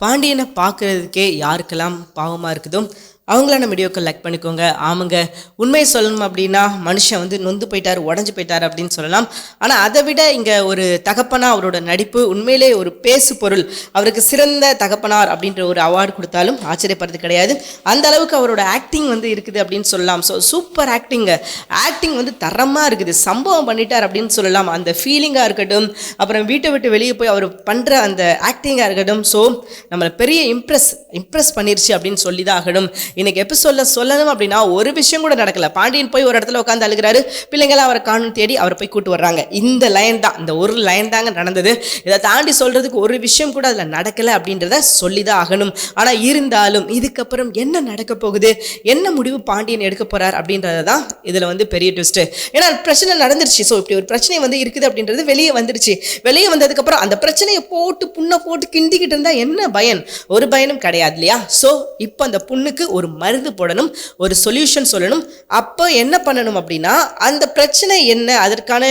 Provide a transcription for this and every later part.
பாண்டியனை பார்க்குறதுக்கே யாருக்கெல்லாம் பாவமாக இருக்குதோ அவங்களான வீடியோக்கு லைக் பண்ணிக்கோங்க. ஆமாங்க உண்மையை சொல்லணும் அப்படின்னா மனுஷன் வந்து நொந்து போயிட்டார் உடஞ்சி போயிட்டார் அப்படின்னு சொல்லலாம். ஆனால் அதை விட இங்கே ஒரு தகப்பனா அவரோட நடிப்பு உண்மையிலே ஒரு பேசு பொருள். அவருக்கு சிறந்த தகப்பனார் அப்படின்ற ஒரு அவார்டு கொடுத்தாலும் ஆச்சரியப்படுறது கிடையாது. அந்த அளவுக்கு அவரோட ஆக்டிங் வந்து இருக்குது அப்படின்னு சொல்லலாம். ஸோ சூப்பர் ஆக்டிங்க ஆக்டிங் வந்து தரமாக இருக்குது. சம்பவம் பண்ணிட்டார் அப்படின்னு சொல்லலாம். அந்த ஃபீலிங்காக இருக்கட்டும் அப்புறம் வீட்டை விட்டு வெளியே போய் அவர் பண்ணுற அந்த ஆக்டிங்காக இருக்கட்டும். ஸோ நம்மளை பெரிய இம்ப்ரெஸ் இம்ப்ரெஸ் பண்ணிருச்சு அப்படின்னு சொல்லி தான் ஆகணும். இன்னைக்கு எபிசோட்ல சொல்லணும் அப்படின்னா ஒரு விஷயம் கூட நடக்கல. பாண்டியன் போய் ஒரு இடத்துல உட்காந்து அழுகிறாரு. பிள்ளைங்களாம் அவரை காணும் தேடி அவரை போய் கூட்டு வர்றாங்க. இந்த லைன் தான் இந்த ஒரு லைன் தாங்க நடந்தது. இதை தாண்டி சொல்றதுக்கு ஒரு விஷயம் கூட அதில் நடக்கலை அப்படின்றத சொல்லி தான் ஆகணும். ஆனால் இருந்தாலும் இதுக்கப்புறம் என்ன நடக்க போகுது? என்ன முடிவு பாண்டியன் எடுக்க போறார் அப்படின்றது தான் இதில் வந்து பெரிய ட்விஸ்ட் ஏன்னா பிரச்சனை நடந்துருச்சு. ஸோ இப்படி ஒரு பிரச்சனை வந்து இருக்குது அப்படின்றது வெளியே வந்துருச்சு. வெளியே வந்ததுக்கப்புறம் அந்த பிரச்சனையை போட்டு புண்ணை போட்டு கிண்டிக்கிட்டு இருந்தால் என்ன பயன்? ஒரு பயனும் கிடையாது இல்லையா? ஸோ இப்போ அந்த புண்ணுக்கு ஒரு மருந்து போடணும் ஒரு சொல்யூஷன் சொல்லணும். அப்போ என்ன பண்ணணும் அப்படின்னா அந்த பிரச்சனை என்ன அதற்கான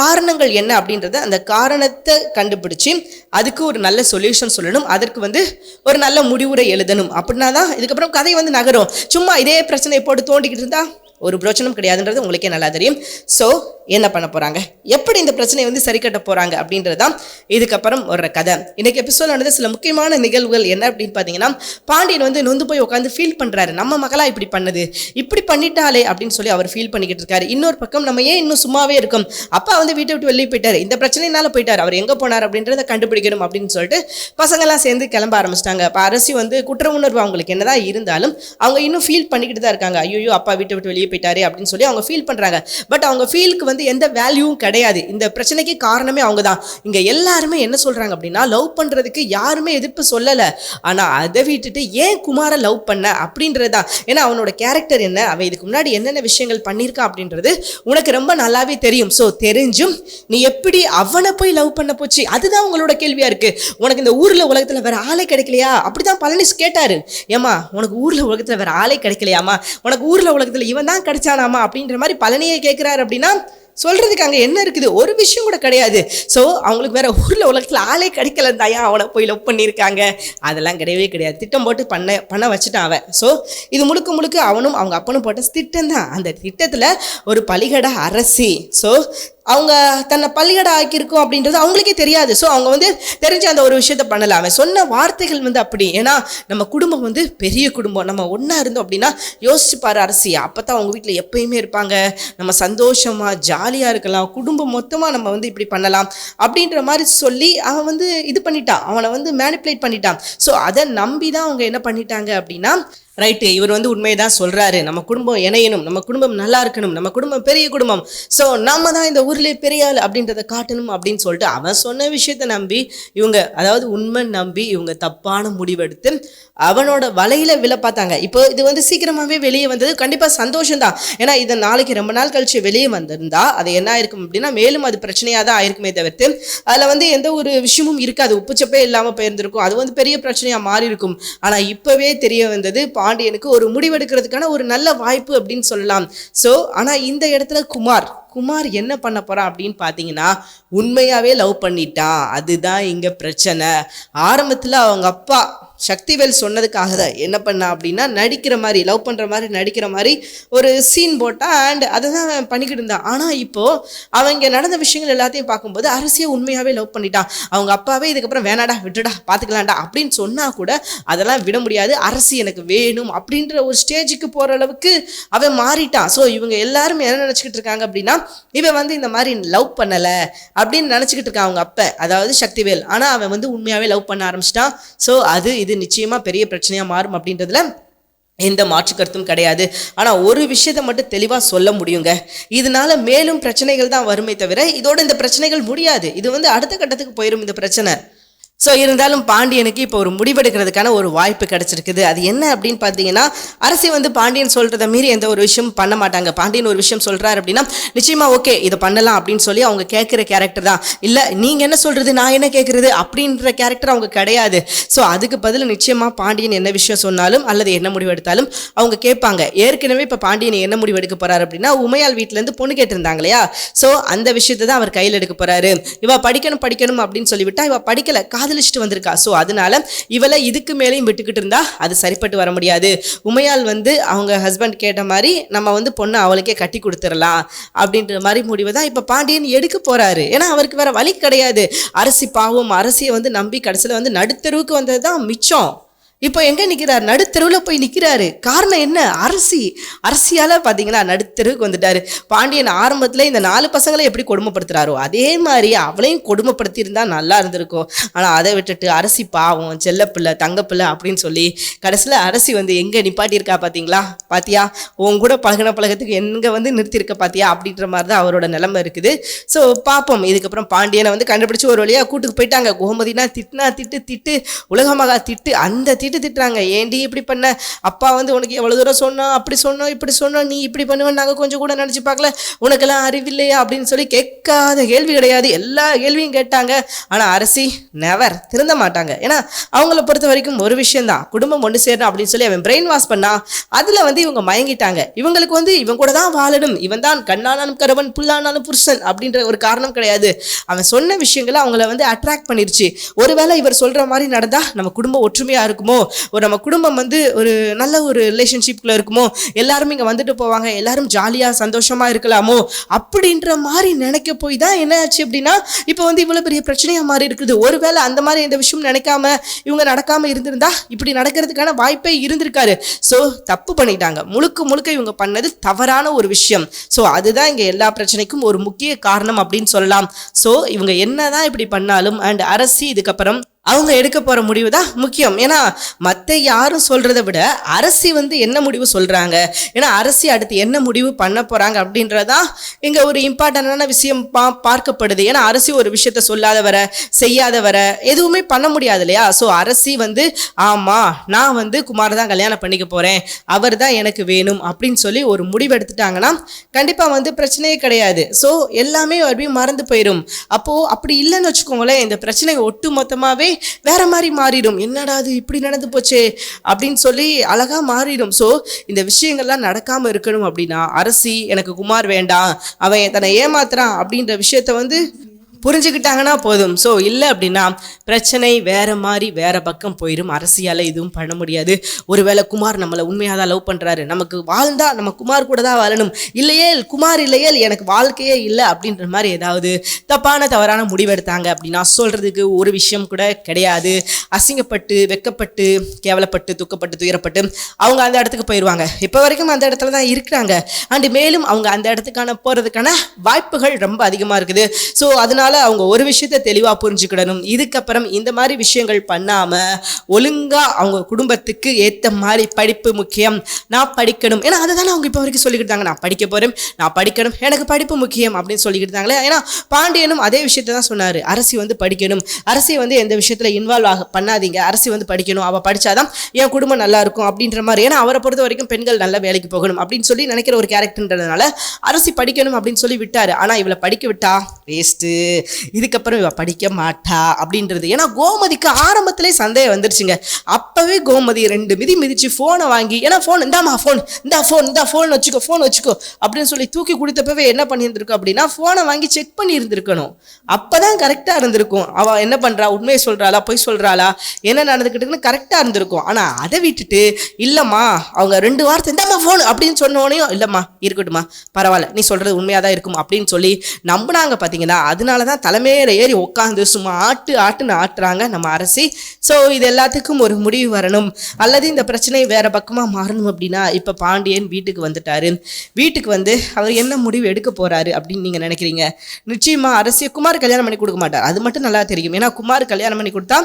காரணங்கள் என்ன அப்படின்றத அந்த காரணத்தை கண்டுபிடிச்சு அதுக்கு ஒரு நல்ல சொல்யூஷன் சொல்லணும். அதற்கு வந்து ஒரு நல்ல முடிவுரை எழுதணும். அப்படின்னா தான் இதுக்கப்புறம் கதை வந்து நகரும். சும்மா இதே பிரச்சனை போட்டு தோண்டிக்கிட்டு இருந்தால் ஒரு பிரச்சனும் கிடையாதுன்றது உங்களுக்கே நல்லா தெரியும். ஸோ என்ன பண்ண போகிறாங்க எப்படி இந்த பிரச்சனையை வந்து சரி கட்ட போகிறாங்க அப்படின்றது தான் இதுக்கப்புறம் ஒரு கதை. இன்னைக்கு எபிசோட் நடந்த சில முக்கியமான நிகழ்வுகள் என்ன அப்படின்னு பார்த்தீங்கன்னா பாண்டியன் வந்து நொந்து போய் உட்காந்து ஃபீல் பண்ணுறாரு நம்ம மகளா இப்படி பண்ணுது? இப்படி பண்ணிட்டாலே அப்படின்னு சொல்லி அவர் ஃபீல் பண்ணிக்கிட்டு இருக்காரு. இன்னொரு பக்கம் நம்ம ஏன் இன்னும் சும்மாவே இருக்கும்? அப்பா வந்து வீட்டை விட்டு வெளியே போயிட்டார். இந்த பிரச்சனைனால போயிட்டார். அவர் எங்கே போனார் அப்படின்றத கண்டுபிடிக்கணும் அப்படின்னு சொல்லிட்டு பசங்கள்லாம் சேர்ந்து கிளம்ப ஆரம்பிச்சிட்டாங்க. இப்போ அரசி வந்து குற்ற உணர்வு அவங்களுக்கு என்னதான் இருந்தாலும் அவங்க இன்னும் ஃபீல் பண்ணிக்கிட்டு தான் இருக்காங்க. ஐயோ அப்பா வீட்டை விட்டு வெளியே போயிட்டாரு அப்படின்னு சொல்லி அவங்க ஃபீல் பண்ணுறாங்க பட் அவங்க ஃபீலுக்கு வந்து எந்த வேல்யூவும் கிடையாது. இந்த பிரச்சனைக்கு காரணமே அவங்க தான் இங்கே எல்லாருமே என்ன சொல்கிறாங்க அப்படின்னா லவ் பண்ணுறதுக்கு யாருமே எதிர்ப்பு சொல்லலை. ஆனால் அதை விட்டுட்டு ஏன் குமாரை லவ் பண்ண? அப்படின்றது தான் ஏன்னா அவனோட கேரக்டர் என்ன? அவன் இதுக்கு முன்னாடி என்னென்ன விஷயங்கள் பண்ணியிருக்கான் அப்படின்றது உனக்கு ரொம்ப நல்லாவே தெரியும். ஸோ தெரிஞ்சும் நீ எப்படி அவனை போய் லவ் பண்ண போச்சு? அதுதான் உங்களோட கேள்வியாக இருக்குது உனக்கு இந்த ஊரில் உலகத்தில் வேற ஆளே கிடைக்கலையா? அப்படிதான் பழனிஸ் கேட்டார். ஏமா உனக்கு ஊரில் உலகத்தில் வேற ஆளே கிடைக்கலையாமா உனக்கு ஊரில் உலகத்தில் இவன் தான் கிடைச்சானாமா அப்படின்ற மாதிரி பழனியை கேட்குறாரு அப்படின்னா சொல்கிறதுக்கு அங்கே என்ன இருக்குது? ஒரு விஷயம் கூட கிடையாது. ஸோ அவங்களுக்கு வேற ஊரில் உலகத்தில் ஆளே கிடைக்கல தாயா அவனை போய் லவ் பண்ணியிருக்காங்க. அதெல்லாம் கிடையவே கிடையாது. திட்டம் போட்டு பண்ண பண்ண வச்சுட்டான் அவன். ஸோ இது முழுக்க முழுக்க அவனும் அவங்க அப்பனும் போட்ட திட்டம் தான். அந்த திட்டத்தில் ஒரு பலிகட அரசி. ஸோ அவங்க தன்னை பள்ளிகடை ஆக்கியிருக்கோம் அப்படின்றது அவங்களுக்கே தெரியாது. ஸோ அவங்க வந்து தெரிஞ்ச அந்த ஒரு விஷயத்த பண்ணலாம் அவன் சொன்ன வார்த்தைகள் வந்து அப்படி. ஏன்னா நம்ம குடும்பம் வந்து பெரிய குடும்பம். நம்ம ஒன்றா இருந்தோம் அப்படின்னா யோசிச்சு பாரு அரசி அப்போ தான் அவங்க வீட்டில் எப்பயுமே இருப்பாங்க. நம்ம சந்தோஷமாக ஜாலியாக இருக்கலாம். குடும்பம் மொத்தமாக நம்ம வந்து இப்படி பண்ணலாம் அப்படின்ற மாதிரி சொல்லி அவன் வந்து இது பண்ணிட்டான். அவனை வந்து மேனிப்புலேட் பண்ணிட்டான். ஸோ அதை நம்பி தான் அவங்க என்ன பண்ணிட்டாங்க அப்படின்னா ரைட்டு இவர் வந்து உண்மையை தான் சொல்கிறாரு நம்ம குடும்பம் இணையணும். நம்ம குடும்பம் நல்லா இருக்கணும். நம்ம குடும்பம் பெரிய குடும்பம். ஸோ நம்ம தான் இந்த ஊரில் பெரிய ஆள் அப்படின்றத காட்டணும் அப்படின்னு சொல்லிட்டு அவன் சொன்ன விஷயத்தை நம்பி இவங்க அதாவது உண்மை நம்பி இவங்க தப்பான முடிவெடுத்து அவனோட வலையில் விழ பார்த்தாங்க இப்போ இது வந்து சீக்கிரமாகவே வெளியே வந்தது. கண்டிப்பாக சந்தோஷம்தான். ஏன்னா இதை நாளைக்கு ரொம்ப நாள் கழிச்சு வெளியே வந்திருந்தா அது என்ன ஆயிருக்கும் அப்படின்னா மேலும் அது பிரச்சனையாக தான் ஆயிருக்குமே தவிர்த்து அதில் வந்து எந்த ஒரு விஷயமும் இருக்காது. உப்புச்சப்பே இல்லாமல் போயிருந்திருக்கும். அது வந்து பெரிய பிரச்சனையாக மாறி இருக்கும் ஆனால் இப்போவே தெரிய வந்தது பாண்டியனுக்கு ஒரு முடிவெடுக்கிறதுக்கான ஒரு நல்ல வாய்ப்பு அப்படின்னு சொல்லலாம். ஸோ ஆனால் இந்த இடத்துல குமார் குமார் என்ன பண்ண போறான் அப்படின்னு பார்த்தீங்கன்னா உண்மையாவே லவ் பண்ணிட்டான் அதுதான் இங்கே பிரச்சனை. ஆரம்பத்தில் அவங்க அப்பா சக்திவேல் சொன்னதுக்காக தான் என்ன பண்ணா அப்படின்னா நடிக்கிற மாதிரி லவ் பண்ணுற மாதிரி நடிக்கிற மாதிரி ஒரு சீன் போட்டால் அண்ட் அதை தான் அவன் பண்ணிக்கிட்டு இருந்தான் ஆனால் இப்போது அவங்க நடந்த விஷயங்கள் எல்லாத்தையும் பார்க்கும்போது அரசியை உண்மையாகவே லவ் பண்ணிட்டான். அவங்க அப்பாவே இதுக்கப்புறம் வேணாடா விட்டுடா பார்த்துக்கலாம்டா அப்படின்னு சொன்னால் கூட அதெல்லாம் விட முடியாது. அரசு எனக்கு வேணும் அப்படின்ற ஒரு ஸ்டேஜுக்கு போகிற அளவுக்கு அவன் மாறிட்டான். ஸோ இவங்க எல்லாரும் என்ன நினச்சிக்கிட்டு இருக்காங்க அப்படின்னா இவன் வந்து இந்த மாதிரி லவ் பண்ணலை அப்படின்னு நினச்சிக்கிட்டு இருக்கான் அவங்க அப்போ. அதாவது சக்திவேல். ஆனால் அவன் வந்து உண்மையாகவே லவ் பண்ண ஆரம்பிச்சிட்டான். ஸோ அது இது நிச்சயமாக பெரிய பிரச்சனையாக மாறும் அப்படின்றதுல எந்த மாற்று கருத்தும் கிடையாது. ஆனால் ஒரு விஷயத்தை மட்டும் தெளிவாக சொல்ல முடியுங்க. இதனால மேலும் பிரச்சனைகள் தான் வருமே தவிர இதோட இந்த பிரச்சனைகள் முடியாது. இது வந்து அடுத்த கட்டத்துக்கு போயிடும் இந்த பிரச்சனை. ஸோ இருந்தாலும் பாண்டியனுக்கு இப்போ ஒரு முடிவெடுக்கிறதுக்கான ஒரு வாய்ப்பு கிடைச்சிருக்குது. அது என்ன அப்படின்னு பார்த்தீங்கன்னா அரசி வந்து பாண்டியன் சொல்கிறத மீறி எந்த ஒரு விஷயம் பண்ண மாட்டாங்க. பாண்டியன் ஒரு விஷயம் சொல்கிறாரு அப்படின்னா நிச்சயமாக ஓகே இதை பண்ணலாம் அப்படின்னு சொல்லி அவங்க கேட்குற கேரக்டர் தான். இல்லை நீங்கள் என்ன சொல்கிறது நான் என்ன கேட்குறது அப்படின்ற கேரக்டர் அவங்க கிடையாது. ஸோ அதுக்கு பதில் நிச்சயமாக பாண்டியன் என்ன விஷயம் சொன்னாலும் அல்லது என்ன முடிவு எடுத்தாலும் அவங்க கேட்பாங்க. ஏற்கனவே இப்போ பாண்டியன் என்ன முடிவு எடுக்க போகிறாரு அப்படின்னா உமையால் வீட்டிலேருந்து பொண்ணு கேட்டிருந்தாங்க இல்லையா? ஸோ அந்த விஷயத்தை தான் அவர் கையில் எடுக்க போகிறாரு இவ படிக்கணும் படிக்கணும் அப்படின்னு சொல்லிவிட்டா இவ படிக்கல. காதல் காதலிச்சுட்டு வந்திருக்கா. ஸோ அதனால இவளை இதுக்கு மேலேயும் விட்டுக்கிட்டு இருந்தா அது சரிப்பட்டு வர முடியாது. உமையால் வந்து அவங்க ஹஸ்பண்ட் கேட்ட மாதிரி நம்ம வந்து பொண்ணை அவளுக்கே கட்டி கொடுத்துடலாம் அப்படின்ற மாதிரி முடிவு தான் இப்போ பாண்டியன் எடுக்க போறாரு. ஏன்னா அவருக்கு வேற வழி கிடையாது. அரசி பாவம் அரசியை வந்து நம்பி கடைசியில் வந்து நடுத்தெருவுக்கு வந்தது தான் மிச்சம். இப்போ எங்கே நிற்கிறார் நடுத்தெருவில் போய் நிற்கிறாரு காரணம் என்ன? அரசி. அரசியால் பார்த்தீங்கன்னா நடுத்தெருவுக்கு வந்துட்டாரு. பாண்டியன் ஆரம்பத்தில் இந்த நாலு பசங்களை எப்படி கொடுமைப்படுத்துறாரோ அதே மாதிரி அவளையும் கொடுமைப்படுத்தியிருந்தா நல்லா இருந்திருக்கும். ஆனால் அதை விட்டுட்டு அரசி பாவம் செல்லப்பிள்ளை தங்கப்பிள்ளை அப்படின்னு சொல்லி கடைசியில் அரசி வந்து எங்கே நிப்பாட்டியிருக்கா பார்த்தீங்களா பாத்தியா? உன் கூட பழகின பழகத்துக்கு எங்கே வந்து நிறுத்தியிருக்க பாத்தியா? அப்படின்ற மாதிரி தான் அவரோட நிலைமை இருக்குது. ஸோ பார்ப்போம் இதுக்கப்புறம் பாண்டியனை வந்து கண்டுபிடிச்சி ஒரு வழியாக கூட்டுக்கு போயிட்டாங்க. கோமதினா திட்டுனா திட்டு திட்டு உலகமாக திட்டு அந்த திட்டு திட்டுறாங்க. ஏன்டி இப்படி பண்ண? அப்பா வந்து உனக்கு எவ்வளோ தூரம் சொன்னோம் அப்படி சொன்னோம் இப்படி சொன்னோம் நீ இப்படி பண்ணுவேன் நாங்கள் கொஞ்சம் கூட நினச்சி பார்க்கல. உனக்கெல்லாம் அறிவில்லையா? அப்படின்னு சொல்லி கேட்காத கேள்வி கிடையாது. எல்லா கேள்வியும் கேட்டாங்க. ஆனால் அரசி நெவர் திருந்த மாட்டாங்க. ஏன்னா அவங்கள பொறுத்த வரைக்கும் ஒரு விஷயம்தான். குடும்பம் ஒன்று சேரணும் அப்படின்னு சொல்லி அவன் பிரெயின் வாஷ் பண்ணா அதில் வந்து இவங்க மயங்கிட்டாங்க. இவங்களுக்கு வந்து இவன் கூட தான் வாழணும். இவன் தான் கண்ணானாலும் கருவன் புல்லானாலும் புருஷன் அப்படின்ற ஒரு காரணம் கிடையாது. அவன் சொன்ன விஷயங்களை அவங்கள வந்து அட்ராக்ட் பண்ணிருச்சு. ஒருவேளை இவர் சொல்கிற மாதிரி நடந்தால் நம்ம குடும்பம் ஒற்றுமையாக இருக்குமோ? ஒரு நம்ம குடும்பம் வந்து ஒரு நல்ல ஒரு ரிலேஷன்ஷிப்பில் இருக்குமோ எல்லாரும் இங்கே வந்துட்டு போவாங்க எல்லாரும் ஜாலியாக சந்தோஷமாக இருக்கலாமோ அப்படின்ற மாதிரி நினைக்க போய் தான் என்ன ஆச்சு அப்படின்னா இப்போ வந்து இவ்வளோ பெரிய பிரச்சனையாக மாறி இருக்குது. ஒருவேளை அந்த மாதிரி எந்த விஷயம் நினைக்காம இவங்க நடக்காமல் இருந்திருந்தா இப்படி நடக்கிறதுக்கான வாய்ப்பே இருந்திருக்காரு. ஸோ தப்பு பண்ணிட்டாங்க. முழுக்க முழுக்க இவங்க பண்ணது தவறான ஒரு விஷயம். ஸோ அதுதான் இங்கே எல்லா பிரச்சனைக்கும் ஒரு முக்கிய காரணம் அப்படின்னு சொல்லலாம். ஸோ இவங்க என்னதான் இப்படி பண்ணாலும் அண்ட் அரசி இதுக்கப்புறம் அவங்க எடுக்க போகிற முடிவு தான் முக்கியம். ஏன்னா மற்ற யாரும் சொல்கிறத விட அரசி வந்து என்ன முடிவு சொல்கிறாங்க ஏன்னா அரசி அடுத்து என்ன முடிவு பண்ண போகிறாங்க அப்படின்றதான் இங்கே ஒரு இம்பார்ட்டண்டான விஷயம் பா பார்க்கப்படுது. ஏன்னா அரசி ஒரு விஷயத்த சொல்லாதவர செய்யாதவர எதுவுமே பண்ண முடியாது இல்லையா? ஸோ அரசி வந்து ஆமாம் நான் வந்து குமார் தான் கல்யாணம் பண்ணிக்க போகிறேன் அவர் தான் எனக்கு வேணும் அப்படின்னு சொல்லி ஒரு முடிவு எடுத்துட்டாங்கன்னா கண்டிப்பாக வந்து பிரச்சனையே கிடையாது. ஸோ எல்லாமே அப்படியே மறந்து போயிடும் அப்போது அப்படி இல்லைன்னு வச்சுக்கோங்களேன் இந்த பிரச்சனை ஒட்டு மொத்தமாகவே வேற மாதிரி மாறிடும். என்னடா அது இப்படி நடந்து போச்சே? அப்படின்னு சொல்லி அழகா மாறிடும். ஸோ இந்த விஷயங்கள்லாம் நடக்காம இருக்கணும் அப்படின்னா அரசி எனக்கு குமார் வேண்டாம். அவன் தன்னை ஏமாத்துறான் அப்படின்ற விஷயத்த வந்து புரிஞ்சுக்கிட்டாங்கன்னா போதும். ஸோ இல்லை அப்படின்னா பிரச்சனை வேற மாதிரி வேற பக்கம் போயிடும் அரசியால் எதுவும் பண்ண முடியாது. ஒருவேளை குமார் நம்மளை உண்மையாக தான் லவ் பண்ணுறாரு நமக்கு வாழ்ந்தா நம்ம குமார் கூட தான் வாழணும். இல்லையேல் குமார் இல்லையேல் எனக்கு வாழ்க்கையே இல்லை அப்படின்ற மாதிரி ஏதாவது தப்பான தவறான முடிவெடுத்தாங்க அப்படின்னா சொல்கிறதுக்கு ஒரு விஷயம் கூட கிடையாது. அசிங்கப்பட்டு வெக்கப்பட்டு கேவலப்பட்டு துக்கப்பட்டு துயரப்பட்டு அவங்க அந்த இடத்துக்கு போயிடுவாங்க இப்போ வரைக்கும் அந்த இடத்துல தான் இருக்கிறாங்க. அண்டு மேலும் அவங்க அந்த இடத்துக்கான போகிறதுக்கான வாய்ப்புகள் ரொம்ப அதிகமாக இருக்குது. ஸோ அதனால அவங்க ஒரு விஷயத்த தெளிவாக புரிஞ்சுக்கிடணும். இதுக்கப்புறம் இந்த மாதிரி விஷயங்கள் பண்ணாமல் ஒழுங்காக அவங்க குடும்பத்துக்கு ஏற்ற மாதிரி படிப்பு முக்கியம். நான் படிக்கணும். ஏன்னா அதை தானே அவங்க இப்போ வரைக்கும் சொல்லிக்கிட்டாங்க. நான் படிக்க போகிறேன் நான் படிக்கணும். எனக்கு படிப்பு முக்கியம் அப்படின்னு சொல்லிக்கிட்டாங்களே. ஏன்னா பாண்டியனும் அதே விஷயத்த தான் சொன்னார். அரசி வந்து படிக்கணும். அரசி வந்து எந்த விஷயத்தில் இன்வால்வ் ஆக பண்ணாதீங்க. அரசி வந்து படிக்கணும். அவள் படித்தாதான் என் குடும்பம் நல்லா இருக்கும் அப்படின்ற மாதிரி. ஏன்னா அவரை பொறுத்த வரைக்கும் பெண்கள் நல்ல வேலைக்கு போகணும் அப்படின்னு சொல்லி நினைக்கிற ஒரு கேரக்டர்ன்றதுனால அரசி படிக்கணும் அப்படின்னு சொல்லி விட்டார். ஆனால் இவளை படிக்க விட்டா? வேஸ்ட்டு இதுக்கப்புறம் இவ படிக்க மாட்டா அப்படின்றது. ஏன்னா கோமதிக்கு ஆரம்பத்திலே சந்தேகம் வந்துருச்சுங்க. அப்பவே கோமதி ரெண்டு மிதி மிதிச்சு ஃபோனை வாங்கி ஏன்னா ஃபோன் இந்தாம்மா ஃபோன் இந்தா ஃபோன் இந்தா ஃபோன் வச்சுக்கோ ஃபோன் வச்சுக்கோ அப்படின்னு சொல்லி தூக்கி கொடுத்தப்பவே என்ன பண்ணியிருந்திருக்கும் அப்படின்னா ஃபோனை வாங்கி செக் பண்ணி இருந்திருக்கணும் அப்பதான் கரெக்டாக இருந்திருக்கும். அவ என்ன பண்றா? உண்மையை சொல்றாளா? பொய் சொல்றாளா? என்ன நடந்துக்கிட்டுன்னு கரெக்டாக இருந்திருக்கும். ஆனா அதை விட்டுட்டு இல்லம்மா அவங்க ரெண்டு வாரத்தை இந்தாம்மா ஃபோன் அப்படின்னு சொன்னோடனையும் இல்லம்மா இருக்கட்டும்மா பரவாயில்ல நீ சொல்றது உண்மையாக தான் இருக்கும்? அப்படின்னு சொல்லி நம்பினாங்க பார்த்தீங்களா அதனால தான் தலைமையில் ஏறி உட்காந்து சும்மா ஆட்டு ஆட்டுன்னு ஆட்டுறாங்க நம்ம அரசி. ஸோ இது எல்லாத்துக்கும் ஒரு முடிவு வரணும். அல்லது இந்த பிரச்சனை வேறு பக்கமாக மாறணும் அப்படின்னா இப்போ பாண்டியன் வீட்டுக்கு வந்துட்டாரு. வீட்டுக்கு வந்து அவர் என்ன முடிவு எடுக்க போறாரு அப்படின்னு நீங்கள் நினைக்கிறீங்க? நிச்சயமாக அரசியை குமார் கல்யாணம் பண்ணி கொடுக்க மாட்டார். அது மட்டும் நல்லா தெரியும். ஏன்னா குமார் கல்யாணம் பண்ணி கொடுத்தா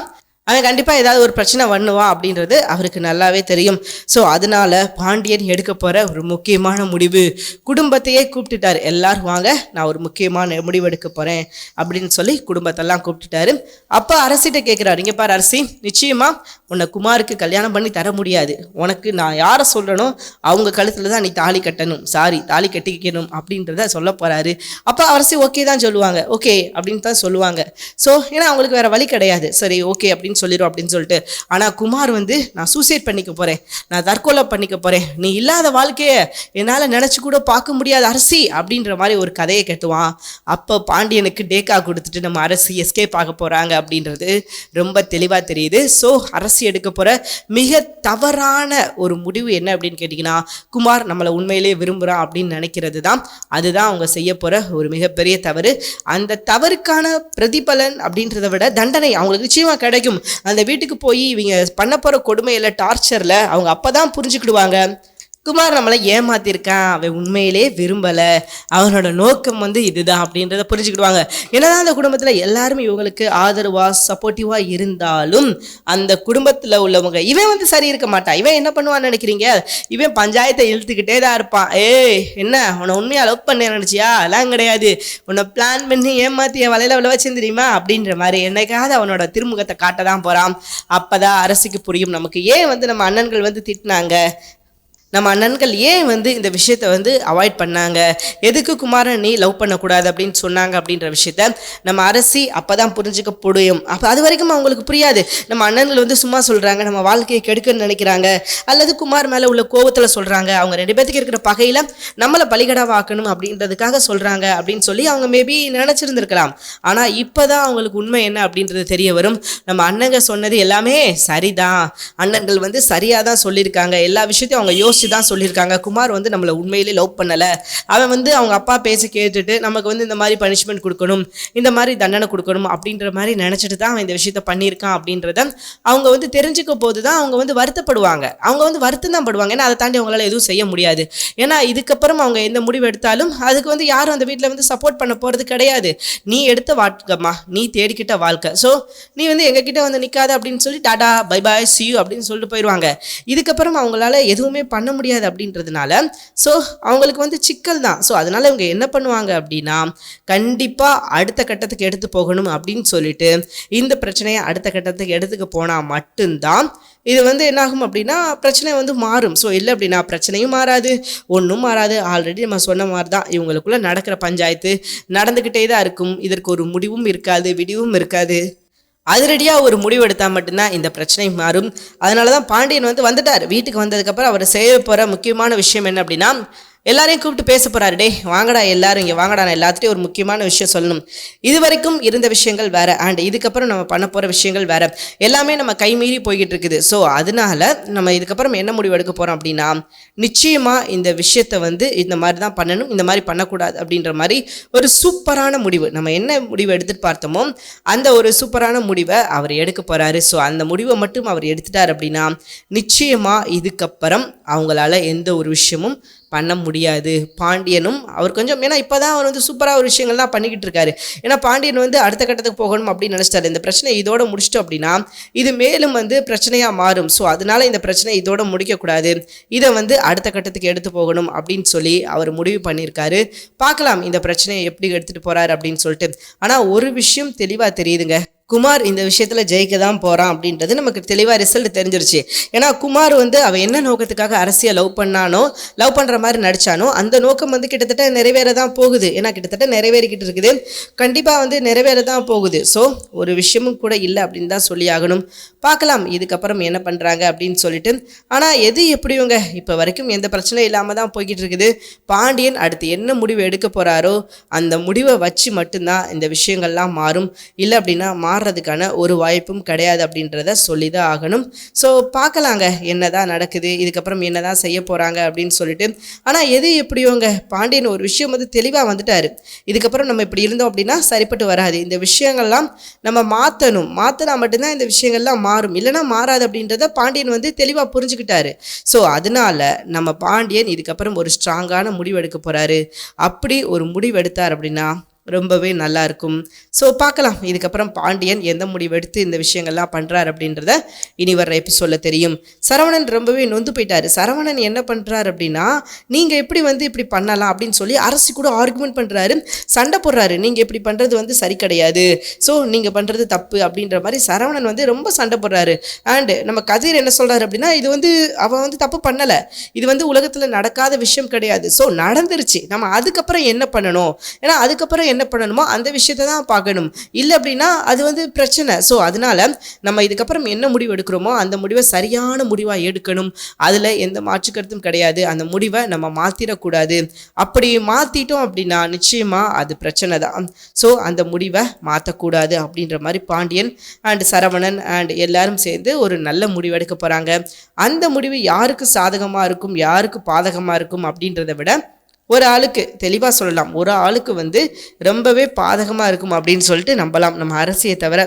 அவன் கண்டிப்பாக ஏதாவது ஒரு பிரச்சனை பண்ணுவான் அப்படின்றது அவருக்கு நல்லாவே தெரியும். ஸோ அதனால பாண்டியன் எடுக்க போகிற ஒரு முக்கியமான முடிவு. குடும்பத்தையே கூப்பிட்டுட்டார். எல்லாரும் வாங்க நான் ஒரு முக்கியமான முடிவு எடுக்க போகிறேன் அப்படின்னு சொல்லி குடும்பத்தெல்லாம் கூப்பிட்டுட்டாரு. அப்போ அரசிட்ட கேட்குறாரு இங்கே பாரு அரசி நிச்சயமாக உன்னை குமாருக்கு கல்யாணம் பண்ணி தர முடியாது. உனக்கு நான் யாரை சொல்கிறனோ அவங்க கழுத்தில் தான் நீ தாலி கட்டணும். சாரி தாலி கட்டிக்கணும் அப்படின்றத சொல்ல போகிறாரு அப்போ அரசி ஓகே தான் சொல்லுவாங்க. ஓகே அப்படின்னு தான் சொல்லுவாங்க. ஸோ ஏன்னா அவங்களுக்கு வேறு வழி கிடையாது. சரி ஓகே அப்படின்னு அப்படின்னு சொல்லிடும் அப்படின்னு சொல்லிட்டு. ஆனால் குமார் வந்து நான் சூசைட் பண்ணிக்க போகிறேன் நான் தற்கொலை பண்ணிக்க போகிறேன் நீ இல்லாத வாழ்க்கையை என்னால் நினச்சி கூட பார்க்க முடியாத அரசி. அப்படின்ற மாதிரி ஒரு கதையை கட்டுவான். அப்போ பாண்டியனுக்கு டேக்கா கொடுத்துட்டு நம்ம அரசி எஸ்கேப் ஆக போகிறாங்க அப்படின்றது ரொம்ப தெளிவாக தெரியுது. ஸோ அரசி எடுக்க போகிற மிக தவறான ஒரு முடிவு என்ன அப்படின்னு கேட்டிங்கன்னா குமார் நம்மளை உண்மையிலேயே விரும்புகிறான் அப்படின்னு நினைக்கிறது தான். அதுதான் அவங்க செய்ய போகிற ஒரு மிகப்பெரிய தவறு. அந்த தவறுக்கான பிரதிபலன் அப்படின்றத விட தண்டனை அவங்களுக்கு நிச்சயமாக கிடைக்கும். அந்த வீட்டுக்கு போய் இவங்க பண்ண போகிற கொடுமையில் டார்ச்சரில் அவங்க அப்போ தான் புரிஞ்சுக்கிடுவாங்க. குமார் நம்மளை ஏமாத்திருக்கான். அவன் உண்மையிலே விரும்பலை. அவனோட நோக்கம் வந்து இதுதான் அப்படின்றத புரிஞ்சுக்கிடுவாங்க. என்னதான் அந்த குடும்பத்தில் எல்லாருமே இவங்களுக்கு ஆதரவாக சப்போர்ட்டிவாக இருந்தாலும் அந்த குடும்பத்தில் உள்ளவங்க இவன் வந்து சரி இருக்க மாட்டான். இவன் என்ன பண்ணுவான்னு நினைக்கிறீங்க? இவன் பஞ்சாயத்தை இழுத்துக்கிட்டே தான் இருப்பான். ஏய் என்ன? உன்னை உண்மையாக லவ் பண்ண நினச்சியா? அதெல்லாம் கிடையாது. உன்னை பிளான் பண்ணி ஏமாத்தி என் வலையில வச்சேன் வச்சு தெரியுமா? அப்படின்ற மாதிரி என்னைக்காவது அவனோட திருமுகத்தை காட்ட தான் போகிறான் அப்போ தான் அரசுக்கு புரியும் நமக்கு. ஏன் வந்து நம்ம அண்ணன்கள் வந்து திட்டினாங்க? நம்ம அண்ணன்கள் ஏன் வந்து இந்த விஷயத்த வந்து அவாய்ட் பண்ணாங்க? எதுக்கு குமாரன் நீ லவ் பண்ணக்கூடாது அப்படின்னு சொன்னாங்க அப்படின்ற விஷயத்த நம்ம அரசி அப்போ தான் புரிஞ்சுக்க முடியும் அப்போ அது வரைக்கும் அவங்களுக்கு புரியாது. நம்ம அண்ணன்கள் வந்து சும்மா சொல்கிறாங்க நம்ம வாழ்க்கையை கெடுக்கன்னு நினைக்கிறாங்க. அல்லது குமார் மேலே உள்ள கோவத்தில் சொல்கிறாங்க அவங்க ரெண்டு பேத்துக்கு இருக்கிற பகையில் நம்மளை பலிகடாவாக்கணும் அப்படின்றதுக்காக சொல்கிறாங்க அப்படின்னு சொல்லி அவங்க மேபி நினச்சிருந்துருக்கலாம். ஆனால் இப்போ தான் அவங்களுக்கு உண்மை என்ன அப்படின்றது தெரிய வரும். நம்ம அண்ணங்க சொன்னது எல்லாமே சரிதான். அண்ணன்கள் வந்து சரியாக தான் சொல்லியிருக்காங்க. எல்லா விஷயத்தையும் அவங்க யோசிச்சு தான் சொல்லியிருக்காங்க. குமார் வந்து நம்மளை உண்மையிலே லவ் பண்ணலை. அவன் வந்து அவங்க அப்பா பேச கேட்டுட்டு நமக்கு வந்து இந்த மாதிரி பனிஷ்மெண்ட் கொடுக்கணும் இந்த மாதிரி தண்டனை கொடுக்கணும் அப்படின்ற மாதிரி நினச்சிட்டு தான் அவன் இந்த விஷயத்த பண்ணியிருக்கான் அப்படின்றத அவங்க வந்து தெரிஞ்சுக்க போது தான் அவங்க வந்து வருத்தப்படுவாங்க. அவங்க வந்து வருத்தம் தான் படுவாங்க. ஏன்னா அதை தாண்டி அவங்களால எதுவும் செய்ய முடியாது. ஏன்னா இதுக்கப்புறம் அவங்க எந்த முடிவு எடுத்தாலும் அதுக்கு வந்து யாரும் அந்த வீட்டில் வந்து சப்போர்ட் பண்ண போகிறது கிடையாது. நீ எடுத்த வாழ்க்கைம்மா நீ தேடிக்கிட்ட வாழ்க்கை. ஸோ நீ வந்து எங்ககிட்ட வந்து நிற்காத அப்படின்னு சொல்லி டாடா பை பாய் சி அப்படின்னு சொல்லிட்டு போயிடுவாங்க இதுக்கப்புறம் அவங்களால எதுவுமே பண்ண முடியாது அப்படின்றதுனால ஸோ அவங்களுக்கு வந்து சிக்கல் தான். ஸோ அதனால இவங்க என்ன பண்ணுவாங்க அப்படின்னா கண்டிப்பாக அடுத்த கட்டத்துக்கு எடுத்து போகணும் அப்படின்னு சொல்லிட்டு இந்த பிரச்சனையை அடுத்த கட்டத்துக்கு எடுத்துக்க போனால் மட்டும்தான் இது வந்து என்னாகும் அப்படின்னா பிரச்சனை வந்து மாறும். ஸோ இல்லை அப்படின்னா பிரச்சனையும் மாறாது ஒன்றும் மாறாது. ஆல்ரெடி நம்ம சொன்ன மாதிரி தான் இவங்களுக்குள்ளே நடக்கிற பஞ்சாயத்து நடந்துக்கிட்டே தான் இருக்கும். இதற்கு ஒரு முடிவும் இருக்காது விடிவும் இருக்காது. அதிரடியாக ஒரு முடிவு எடுத்தால் மட்டும்தான் இந்த பிரச்சனை மாறும். அதனால தான் பாண்டியன் வந்து வந்துட்டார். வீட்டுக்கு வந்ததுக்கப்புறம் அவர் செய்ய போகிற முக்கியமான விஷயம் என்ன அப்படின்னா எல்லாரையும் கூப்பிட்டு பேச போகிறாரு டே வாங்கடா எல்லாரும் இங்கே வாங்கடா நான் எல்லாத்துலேயும் ஒரு முக்கியமான விஷயம் சொல்லணும். இது வரைக்கும் இருந்த விஷயங்கள் வேறு. அண்ட் இதுக்கப்புறம் நம்ம பண்ண போகிற விஷயங்கள் வேறு. எல்லாமே நம்ம கைமீறி போய்கிட்டு இருக்குது. ஸோ அதனால நம்ம இதுக்கப்புறம் என்ன முடிவு எடுக்க போகிறோம் அப்படின்னா நிச்சயமாக இந்த விஷயத்தை வந்து இந்த மாதிரி தான் பண்ணணும். இந்த மாதிரி பண்ணக்கூடாது அப்படின்ற மாதிரி ஒரு சூப்பரான முடிவு. நம்ம என்ன முடிவு எடுத்துட்டு பார்த்தோமோ அந்த ஒரு சூப்பரான முடிவை அவர் எடுக்க போகிறாரு ஸோ அந்த முடிவை மட்டும் அவர் எடுத்துட்டார் அப்படின்னா நிச்சயமாக இதுக்கப்புறம் அவங்களால எந்த ஒரு விஷயமும் பண்ண முடியாது. பாண்டியனும் அவர் கொஞ்சம் ஏன்னா இப்போ தான் அவர் வந்து சூப்பராக ஒரு விஷயங்கள்லாம் பண்ணிக்கிட்டு இருக்காரு. ஏன்னா பாண்டியன் வந்து அடுத்த கட்டத்துக்கு போகணும் அப்படின்னு நினச்சிட்டாரு. இந்த பிரச்சனை இதோட முடிச்சிட்டோம் அப்படின்னா இது மேலும் வந்து பிரச்சனையாக மாறும். ஸோ அதனால இந்த பிரச்சனை இதோட முடிக்கக்கூடாது. இதை வந்து அடுத்த கட்டத்துக்கு எடுத்து போகணும் அப்படின்னு சொல்லி அவர் முடிவு பண்ணியிருக்காரு. பார்க்கலாம் இந்த பிரச்சனையை எப்படி எடுத்துகிட்டு போகிறாரு அப்படின்னு சொல்லிட்டு. ஆனால் ஒரு விஷயம் தெளிவாக தெரியுதுங்க. குமார் இந்த விஷயத்தில் ஜெயிக்க தான் போகிறான் அப்படின்றது நமக்கு தெளிவாக ரிசல்ட் தெரிஞ்சிருச்சு. ஏன்னா குமார் வந்து அவன் என்ன நோக்கத்துக்காக அரசியல் லவ் பண்ணானோ லவ் பண்ணுற மாதிரி நடித்தானோ அந்த நோக்கம் வந்து கிட்டத்தட்ட நிறைவேற தான் போகுது. ஏன்னா கிட்டத்தட்ட நிறைவேறிக்கிட்டு இருக்குது. கண்டிப்பாக வந்து நிறைவேற தான் போகுது. ஸோ ஒரு விஷயமும் கூட இல்லை அப்படின்னு தான் சொல்லி ஆகணும். பார்க்கலாம் இதுக்கப்புறம் என்ன பண்ணுறாங்க அப்படின்னு சொல்லிட்டு. ஆனால் எது எப்படிவங்க இப்போ வரைக்கும் எந்த பிரச்சனையும் இல்லாமல் தான் போய்கிட்டு இருக்குது. பாண்டியன் அடுத்து என்ன முடிவு எடுக்க போகிறாரோ அந்த முடிவை வச்சு மட்டும்தான் இந்த விஷயங்கள்லாம் மாறும். இல்லை அப்படின்னா மா மாறுறதுக்கான ஒரு வாய்ப்பும் கிடையாது அப்படின்றத சொல்லி தான் ஆகணும். ஸோ பார்க்கலாங்க என்னதான் நடக்குது இதுக்கப்புறம் என்னதான் செய்ய போகிறாங்க அப்படின்னு சொல்லிட்டு. ஆனால் எது எப்படியோங்க? பாண்டியன் ஒரு விஷயம் வந்து தெளிவாக வந்துட்டாரு. இதுக்கப்புறம் நம்ம இப்படி இருந்தோம் அப்படின்னா சரிப்பட்டு வராது. இந்த விஷயங்கள்லாம் நம்ம மாற்றணும் மாற்றினா மட்டும்தான் இந்த விஷயங்கள்லாம் மாறும். இல்லைன்னா மாறாது அப்படின்றத பாண்டியன் வந்து தெளிவாக புரிஞ்சுக்கிட்டாரு. ஸோ அதனால நம்ம பாண்டியன் இதுக்கப்புறம் ஒரு ஸ்ட்ராங்கான முடிவு எடுக்க போகிறாரு அப்படி ஒரு முடிவு எடுத்தார் அப்படின்னா ரொம்பவே நல்லா இருக்கும் ஸோ பார்க்கலாம். இதுக்கப்புறம் பாண்டியன் எந்த முடிவெடுத்து இந்த விஷயங்கள்லாம் பண்ணுறாரு அப்படின்றத இனி வர்ற எபிசோடில் தெரியும். சரவணன் ரொம்பவே நொந்து போயிட்டாரு. சரவணன் என்ன பண்ணுறாரு அப்படின்னா நீங்கள் எப்படி வந்து இப்படி பண்ணலாம்? அப்படின்னு சொல்லி அரசு கூட ஆர்குமெண்ட் பண்ணுறாரு சண்டை போடுறாரு. நீங்கள் இப்படி பண்ணுறது வந்து சரி கிடையாது. ஸோ நீங்கள் பண்ணுறது தப்பு. அப்படின்ற மாதிரி சரவணன் வந்து ரொம்ப சண்டை போடுறாரு. அண்டு நம்ம கதிர் என்ன சொல்கிறாரு அப்படின்னா இது வந்து அவன் வந்து தப்பு பண்ணலை. இது வந்து உலகத்தில் நடக்காத விஷயம் கிடையாது. ஸோ நடந்துருச்சு. நம்ம அதுக்கப்புறம் என்ன பண்ணணும்? ஏன்னா அதுக்கப்புறம் என்ன என்ன பண்ணணுமோ அந்த விஷயத்தை தான் பார்க்கணும். இல்லை அப்படின்னா அது வந்து பிரச்சனை. ஸோ அதனால நம்ம இதுக்கப்புறம் என்ன முடிவு எடுக்கிறோமோ அந்த முடிவை சரியான முடிவாக எடுக்கணும். அதில் எந்த மாற்று கருத்தும் கிடையாது. அந்த முடிவை நம்ம மாற்றிடக்கூடாது அப்படி மாற்றிட்டோம் அப்படின்னா நிச்சயமாக அது பிரச்சனை தான். ஸோ அந்த முடிவை மாற்றக்கூடாது அப்படின்ற மாதிரி பாண்டியன் அண்ட் சரவணன் அண்ட் எல்லாரும் சேர்ந்து ஒரு நல்ல முடிவு எடுக்க போகிறாங்க அந்த முடிவு யாருக்கு சாதகமாக இருக்கும் யாருக்கு பாதகமாக இருக்கும் அப்படின்றத விட ஒரு ஆளுக்கு தெளிவாக சொல்லலாம் ஒரு ஆளுக்கு வந்து ரொம்பவே பாதகமாக இருக்கும் அப்படின்னு சொல்லிட்டு நம்பலாம். நம்ம அரசியை தவிர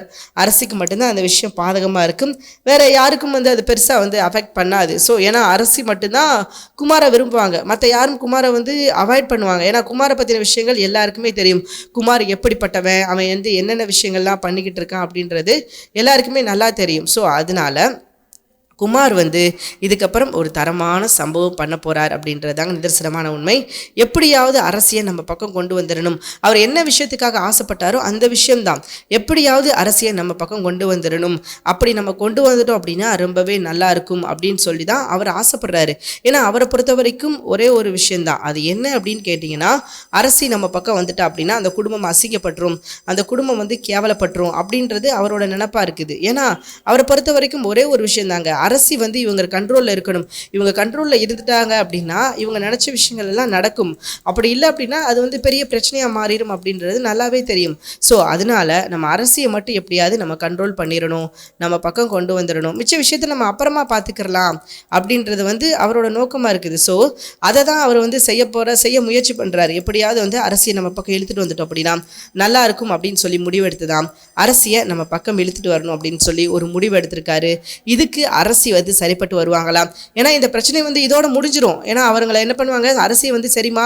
அரசிக்கு மட்டும்தான் அந்த விஷயம் பாதகமாக இருக்கும். வேறு யாருக்கும் வந்து அது பெருசாக வந்து அஃபெக்ட் பண்ணாது. ஸோ ஏன்னா அரசி மட்டும்தான் குமாரை விரும்புவாங்க. மற்ற யாரும் குமாரை வந்து அவாய்ட் பண்ணுவாங்க. ஏன்னா குமாரை பற்றின விஷயங்கள் எல்லாருக்குமே தெரியும். குமார் எப்படிப்பட்டவன்? அவன் வந்து என்னென்ன விஷயங்கள்லாம் பண்ணிக்கிட்டு இருக்கான் அப்படின்றது எல்லாருக்குமே நல்லா தெரியும். ஸோ அதனால குமார் வந்து இதுக்கப்புறம் ஒரு தரமான சம்பவம் பண்ண போகிறார் அப்படின்றதாங்க நிதர்சனமான உண்மை. எப்படியாவது அரசியை நம்ம பக்கம் கொண்டு வந்துடணும் அவர் என்ன விஷயத்துக்காக ஆசைப்பட்டாரோ அந்த விஷயம்தான். எப்படியாவது அரசியை நம்ம பக்கம் கொண்டு வந்துடணும் அப்படி நம்ம கொண்டு வந்துட்டோம் அப்படின்னா ரொம்பவே நல்லா இருக்கும் அப்படின்னு சொல்லி தான் அவர் ஆசைப்படுறாரு. ஏன்னா அவரை பொறுத்த வரைக்கும் ஒரே ஒரு விஷயம்தான். அது என்ன அப்படின்னு கேட்டிங்கன்னா அரசி நம்ம பக்கம் வந்துட்டா அப்படின்னா அந்த குடும்பம் அசிங்கப்பட்டுரும். அந்த குடும்பம் வந்து கேவலப்பட்டுரும் அப்படின்றது அவரோட நினப்பாக இருக்குது. ஏன்னா அவரை பொறுத்த வரைக்கும் ஒரே ஒரு விஷயம் தாங்க அரசி வந்து இவங்க கண்ட்ரோலில் இருக்கணும். இவங்க கண்ட்ரோலில் இருந்துட்டாங்க அப்படின்னா இவங்க நினச்ச விஷயங்கள் எல்லாம் நடக்கும். அப்படி இல்லை அப்படின்னா அது வந்து பெரிய பிரச்சனையாக மாறிடும் அப்படின்றது நல்லாவே தெரியும். ஸோ அதனால நம்ம அரசியை மட்டும் எப்படியாவது நம்ம கண்ட்ரோல் பண்ணிடணும். நம்ம பக்கம் கொண்டு வந்துடணும். மிச்ச விஷயத்தை நம்ம அப்புறமா பார்த்துக்கிறலாம் அப்படின்றது வந்து அவரோட நோக்கமாக இருக்குது. ஸோ அதை தான் அவர் வந்து செய்ய போகிற செய்ய முயற்சி பண்ணுறாரு எப்படியாவது வந்து அரசியை நம்ம பக்கம் இழுத்துட்டு வந்துட்டோம் அப்படின்னா நல்லா இருக்கும் அப்படின்னு சொல்லி முடிவு அரசியை நம்ம பக்கம் இழுத்துட்டு வரணும் அப்படின்னு சொல்லி ஒரு முடிவு எடுத்திருக்காரு. இதுக்கு அரசி அரசி வந்து சரிப்பட்டு வருவாங்களாம். ஏன்னா இந்த பிரச்சனை வந்து இதோட முடிஞ்சிடும் ஏன்னா அவங்களை என்ன பண்ணுவாங்க? அரசியை வந்து சரிம்மா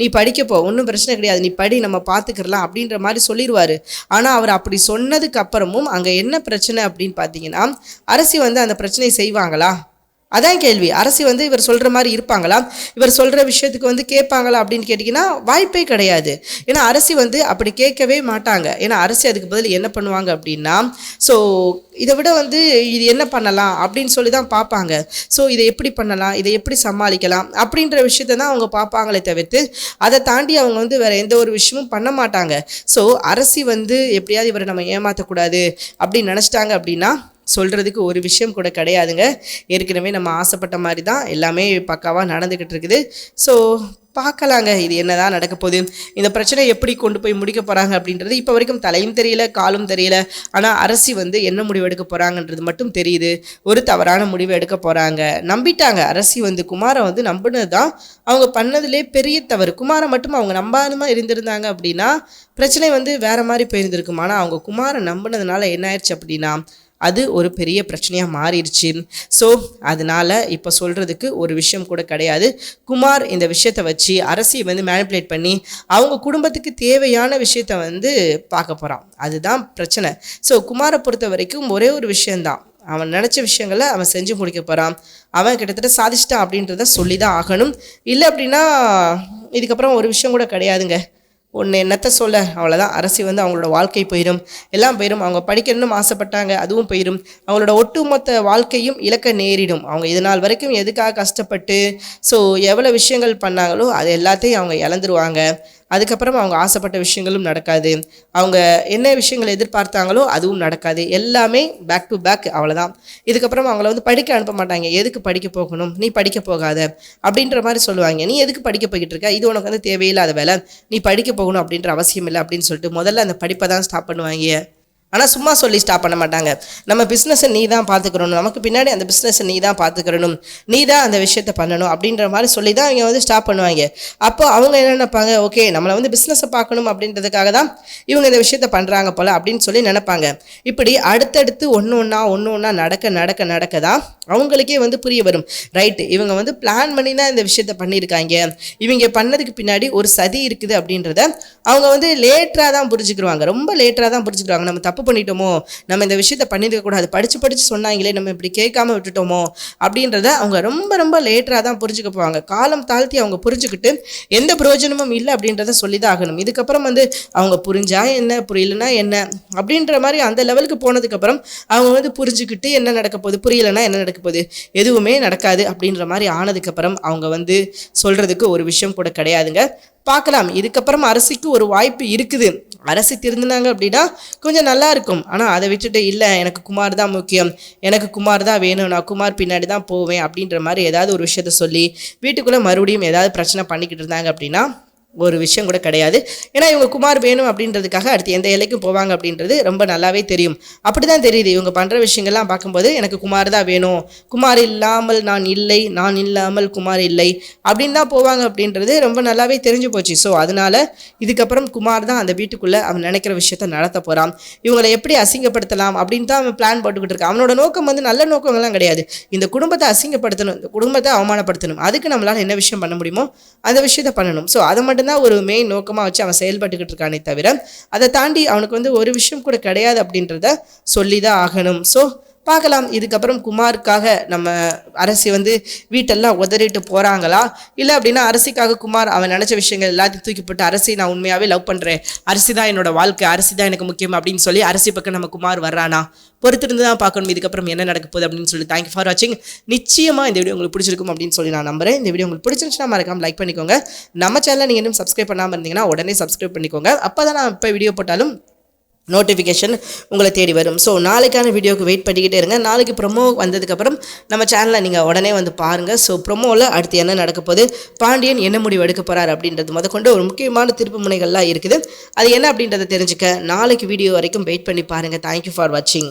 நீ படிக்கப்போ ஒன்றும் பிரச்சனை கிடையாது. நீ படி நம்ம பார்த்துக்கிறலாம் அப்படின்ற மாதிரி சொல்லிடுவார் ஆனால் அவர் அப்படி சொன்னதுக்கு அப்புறமும் அங்கே என்ன பிரச்சனை அப்படின்னு பார்த்தீங்கன்னா அரசி வந்து அந்த பிரச்சனையை செய்வாங்களா? அதான் கேள்வி. அரசி வந்து இவர் சொல்கிற மாதிரி இருப்பாங்களா? இவர் சொல்கிற விஷயத்துக்கு வந்து கேட்பாங்களா அப்படின்னு கேட்டிங்கன்னா வாய்ப்பே கிடையாது. ஏன்னா அரசி வந்து அப்படி கேட்கவே மாட்டாங்க. ஏன்னா அரசி அதுக்கு பதில் என்ன பண்ணுவாங்க அப்படின்னா ஸோ இதை விட வந்து இது என்ன பண்ணலாம்? அப்படின்னு சொல்லி தான் பார்ப்பாங்க. ஸோ இதை எப்படி பண்ணலாம்? இதை எப்படி சமாளிக்கலாம்? அப்படின்ற விஷயத்தை தான் அவங்க பார்ப்பாங்களே தவிர்த்து அதை தாண்டி அவங்க வந்து வேறு எந்த ஒரு விஷயமும் பண்ண மாட்டாங்க. ஸோ அரசி வந்து எப்படியாவது இவரை நம்ம ஏமாற்றக்கூடாது அப்படின்னு நினச்சிட்டாங்க அப்படின்னா சொல்கிறதுக்கு ஒரு விஷயம் கூட கிடையாதுங்க. ஏற்கனவே நம்ம ஆசைப்பட்ட மாதிரி தான் எல்லாமே பக்காவாக நடந்துக்கிட்டு இருக்குது ஸோ பார்க்கலாங்க. இது என்னதான் நடக்க போகுது? இந்த பிரச்சனை எப்படி கொண்டு போய் முடிக்க போகிறாங்க அப்படின்றது இப்போ வரைக்கும் தலையும் தெரியல காலும் தெரியல. ஆனால் அரசி வந்து என்ன முடிவு எடுக்க போகிறாங்கன்றது மட்டும் தெரியுது. ஒரு தவறான முடிவு எடுக்க போகிறாங்க நம்பிட்டாங்க. அரசி வந்து குமாரை வந்து நம்பினது தான் அவங்க பண்ணதுலே பெரிய தவறு. குமாரை மட்டும் அவங்க நம்பாதமாக இருந்திருந்தாங்க அப்படின்னா பிரச்சனை வந்து வேற மாதிரி போயிருந்திருக்கும். ஆனால் அவங்க குமாரை நம்பினதுனால என்ன ஆயிடுச்சு அப்படின்னா அது ஒரு பெரிய பிரச்சனையாக மாறிடுச்சு. ஸோ அதனால் இப்போ சொல்கிறதுக்கு ஒரு விஷயம் கூட கிடையாது. குமார் இந்த விஷயத்தை வச்சு அரசியை வந்து மேனிப்புலேட் பண்ணி அவங்க குடும்பத்துக்கு தேவையான விஷயத்தை வந்து பார்க்க போகிறான் அதுதான் பிரச்சனை. ஸோ குமாரை பொறுத்த வரைக்கும் ஒரே ஒரு விஷயந்தான் அவன் நினச்ச விஷயங்களை அவன் செஞ்சு முடிக்க போகிறான் அவன் கிட்டத்தட்ட சாதிச்சிட்டான் அப்படின்றத சொல்லி தான் ஆகணும். இல்லை அப்படின்னா இதுக்கப்புறம் ஒரு விஷயம் கூட கிடையாதுங்க. ஒன்று என்னத்த சொல்ல? அவ்வளோதான் அரசி வந்து அவங்களோட வாழ்க்கை போயிடும் எல்லாம் போயிடும் அவங்க படிக்கணும்னு ஆசைப்பட்டாங்க அதுவும் போயிடும் அவங்களோட ஒட்டுமொத்த வாழ்க்கையும் இழக்க நேரிடும். அவங்க இது நாள் வரைக்கும் எதுக்காக கஷ்டப்பட்டு ஸோ எவ்வளோ விஷயங்கள் பண்ணாங்களோ அது எல்லாத்தையும் அவங்க இழந்துருவாங்க. அதுக்கப்புறம் அவங்க ஆசைப்பட்ட விஷயங்களும் நடக்காது. அவங்க என்ன விஷயங்கள் எதிர்பார்த்தாங்களோ அதுவும் நடக்காது. எல்லாமே பேக் டு பேக் அவ்வளோதான் இதுக்கப்புறம் அவங்கள வந்து படிக்க அனுப்ப மாட்டாங்க. எதுக்கு படிக்க போகணும்? நீ படிக்க போகாத. அப்படின்ற மாதிரி சொல்லுவாங்க. நீ எதுக்கு படிக்க போய்கிட்டு இருக்க? இது உனக்கு வந்து தேவையில்லாத வேலை. நீ படிக்க போகணும் அப்படின்ற அவசியம் இல்லை அப்படின்னு சொல்லிட்டு முதல்ல அந்த படிப்பை தான் ஸ்டாப் பண்ணுவாங்க. ஆனால் சும்மா சொல்லி ஸ்டாப் பண்ண மாட்டாங்க. நம்ம பிஸ்னஸை நீ தான் பார்த்துக்கிறணும் நமக்கு பின்னாடி அந்த பிஸ்னஸை நீ தான் பார்த்துக்கிறணும் நீ தான் அந்த விஷயத்த பண்ணணும் அப்படின்ற மாதிரி சொல்லி தான் அவங்க வந்து ஸ்டாப் பண்ணுவாங்க. அப்போ அவங்க என்ன நினைப்பாங்க? ஓகே நம்மளை வந்து பிஸ்னஸை பார்க்கணும் அப்படின்றதுக்காக தான் இவங்க இந்த விஷயத்த பண்ணுறாங்க போல் அப்படின்னு சொல்லி நினைப்பாங்க. இப்படி அடுத்தடுத்து ஒன்று ஒன்றா ஒன்று ஒன்றா நடக்க நடக்க நடக்க தான் அவங்களுக்கே வந்து புரிய வரும். ரைட்டு இவங்க வந்து பிளான் பண்ணி தான் இந்த விஷயத்த பண்ணியிருக்காங்க. இவங்க பண்ணதுக்கு பின்னாடி ஒரு சதி இருக்குது அப்படின்றத அவங்க வந்து லேட்டராக தான் புரிஞ்சுக்கிருவாங்க. ரொம்ப லேட்டராக தான் புரிஞ்சுக்கிருவாங்க. நம்ம தப்பு பண்ணிட்டோமோ? நம்ம இந்த விஷயத்த பண்ணியிருக்க கூடாது. படித்து படித்து சொன்னாங்களே நம்ம இப்படி கேட்காம விட்டுட்டோமோ? அப்படின்றத அவங்க ரொம்ப ரொம்ப லேட்டராக தான் புரிஞ்சுக்க போவாங்க. காலம் தாழ்த்தி அவங்க புரிஞ்சுக்கிட்டு எந்த பிரயோஜனமும் இல்லை அப்படின்றத சொல்லி தான் ஆகணும். இதுக்கப்புறம் வந்து அவங்க புரிஞ்சா என்ன புரியலனா என்ன? அப்படின்ற மாதிரி அந்த லெவலுக்கு போனதுக்கப்புறம் அவங்க வந்து புரிஞ்சுக்கிட்டு என்ன நடக்க போகுது புரியலனா என்ன நடக்க போகுது? எதுவுமே நடக்காது அப்படின்ற மாதிரி ஆனதுக்கப்புறம் அவங்க வந்து சொல்கிறதுக்கு ஒரு விஷயம் கூட கிடையாதுங்க. பார்க்கலாம். இதுக்கப்புறம் அரசிக்கு ஒரு வாய்ப்பு இருக்குது. அரசு திருந்தினாங்க அப்படின்னா கொஞ்சம் நல்லா இருக்கும் ஆனால் அதை விட்டுட்டு இல்லை எனக்கு குமார் தான் முக்கியம். எனக்கு குமார் தான் வேணும். நான் குமார் பின்னாடி தான் போவேன். அப்படின்ற மாதிரி ஏதாவது ஒரு விஷயத்த சொல்லி வீட்டுக்குள்ளே மறுபடியும் ஏதாவது பிரச்சனை பண்ணிக்கிட்டு இருந்தாங்க அப்படின்னா ஒரு விஷயம் கூட கிடையாது. ஏன்னா இவங்க குமார் வேணும் அப்படின்றதுக்காக அடுத்து எந்த எல்லைக்கும் போவாங்க அப்படின்றது ரொம்ப நல்லாவே தெரியும். அப்படி தான் தெரியுது. இவங்க பண்ணுற விஷயங்கள்லாம் பார்க்கும்போது எனக்கு குமார் தான் வேணும். குமார் இல்லாமல் நான் இல்லை நான் இல்லாமல் குமார் இல்லை அப்படின்னு தான் போவாங்க அப்படின்றது ரொம்ப நல்லாவே தெரிஞ்சு போச்சு. ஸோ அதனால இதுக்கப்புறம் குமார் தான் அந்த வீட்டுக்குள்ளே அவன் நினைக்கிற விஷயத்த நடத்த போகிறான் இவங்களை எப்படி அசிங்கப்படுத்தலாம் அப்படின்னு தான் அவன் பிளான் போட்டுக்கிட்டு இருக்கான். அவனோட நோக்கம் வந்து நல்ல நோக்கங்கள்லாம் கிடையாது. இந்த குடும்பத்தை அசிங்கப்படுத்தணும் இந்த குடும்பத்தை அவமானப்படுத்தணும். அதுக்கு நம்மளால் என்ன விஷயம் பண்ண முடியுமோ அந்த விஷயத்த பண்ணணும். ஸோ அதை மட்டும் மட்டும்தான் ஒரு மெயின் நோக்கமாக வச்சு அவன் செயல்பட்டுக்கிட்டு இருக்கானே தவிர அதை தாண்டி அவனுக்கு வந்து ஒரு விஷயம் கூட கிடையாது அப்படின்றத சொல்லி தான் ஆகணும். ஸோ பார்க்கலாம். இதுக்கப்புறம் குமாருக்காக நம்ம அரசி வந்து வீட்டெல்லாம் உதறிட்டு போகிறாங்களா இல்லை அப்படின்னா அரசிக்காக குமார் அவன் நினச்ச விஷயங்கள் எல்லாத்தையும் தூக்கி போட்டு அரசி நான் உண்மையாகவே லவ் பண்ணுறேன் அரசி தான் என்னோட வாழ்க்கை அரசி தான் எனக்கு முக்கியம் அப்படின்னு சொல்லி அரசி பக்கம் நம்ம குமார் வர்றானா? பொறுத்திருந்து தான் பார்க்கணும். இதுக்கப்புறம் என்ன நடக்க போகுது அப்படின்னு சொல்லி தேங்க்யூ ஃபார் வாட்சிங் நிச்சயமாக இந்த வீடியோ உங்களுக்கு பிடிச்சிருக்கும் அப்படின்னு சொல்லி நான் நம்புறேன். இந்த வீடியோ உங்களுக்கு பிடிச்சிருந்துச்சுன்னா மறக்காம லைக் பண்ணிக்கோங்க. நம்ம சேனலை நீங்கள் இன்னும் சப்ஸ்கிரைப் பண்ணாமல் இருந்தீங்கன்னா உடனே சப்ஸ்கிரைப் பண்ணிக்கோங்க. அப்போ தான் நான் இப்போ வீடியோ போட்டாலும் நோட்டிஃபிகேஷன் உங்களை தேடி வரும். ஸோ நாளைக்கான வீடியோக்கு வெயிட் பண்ணிக்கிட்டே இருங்க. நாளைக்கு ப்ரொமோ வந்ததுக்கப்புறம் நம்ம சேனலை நீங்கள் உடனே வந்து பாருங்கள் ஸோ ப்ரொமோவில் அடுத்து என்ன நடக்க போகுது? பாண்டியன் என்ன முடிவு எடுக்க போகிறார் அப்படின்றது முதற்கொண்டு ஒரு முக்கியமான திருப்பு முனைகள்லாம் இருக்குது. அது என்ன அப்படின்றத தெரிஞ்சுக்க நாளைக்கு வீடியோ வரைக்கும் வெயிட் பண்ணி பாருங்கள் தேங்க்யூ ஃபார் வாட்சிங்